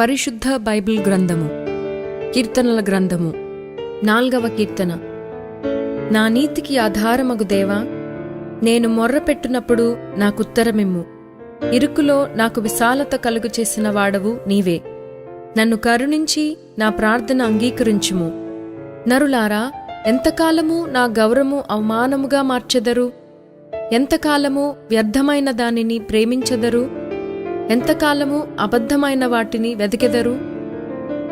పరిశుద్ధ బైబిల్ గ్రంథము కీర్తనల గ్రంథము నాల్గవ కీర్తన. నా నీతికి ఆధారమగు దేవా నేను మొర్రపెట్టునప్పుడు నాకుత్తరమిమ్ము. ఇరుకులో నాకు విశాలత కలుగు చేసిన వాడవు నీవే. నన్ను కరుణించి నా ప్రార్థన అంగీకరించుము. నరులారా ఎంతకాలము నా గౌరవము అవమానముగా మార్చెదరు? ఎంతకాలము వ్యర్థమైన దానిని ప్రేమించెదరు? ఎంతకాలము అబద్ధమైన వాటిని వెతికెదరు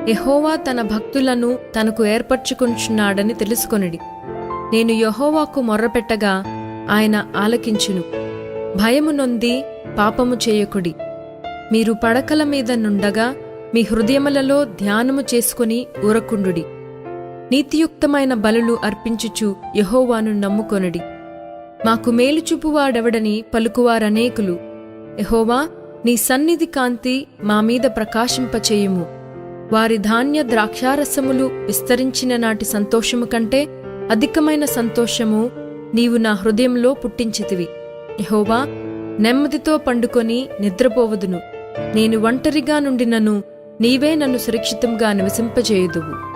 యహోవా తన భక్తులను తనకు ఏర్పరచుకుంటున్నాడని తెలుసుకొనిడి. నేను యహోవాకు మొర్రపెట్టగా ఆయన ఆలకించును. భయము నొంది పాపము చేయకుడి. మీరు పడకల మీద నుండగా మీ హృదయములలో ధ్యానము చేసుకుని ఊరకుండుడి. నీతియుక్తమైన బలులు అర్పించుచు యహోవాను నమ్ముకొనడి. మాకు మేలుచూపువాడెవడని పలుకువారనేకులు. యహోవా నీ సన్నిధి కాంతి మా మీద ప్రకాశింపచేయుము. వారి ధాన్య ద్రాక్షారసములు విస్తరించిన నాటి సంతోషము కంటే అధికమైన సంతోషము నీవు నా హృదయంలో పుట్టించితివి. యహోవా నెమ్మదితో పండుకొని నిద్రపోవదును. నేను ఒంటరిగా నుండి నన్ను నీవే నన్ను సురక్షితంగా నివసింపజేయుదువు.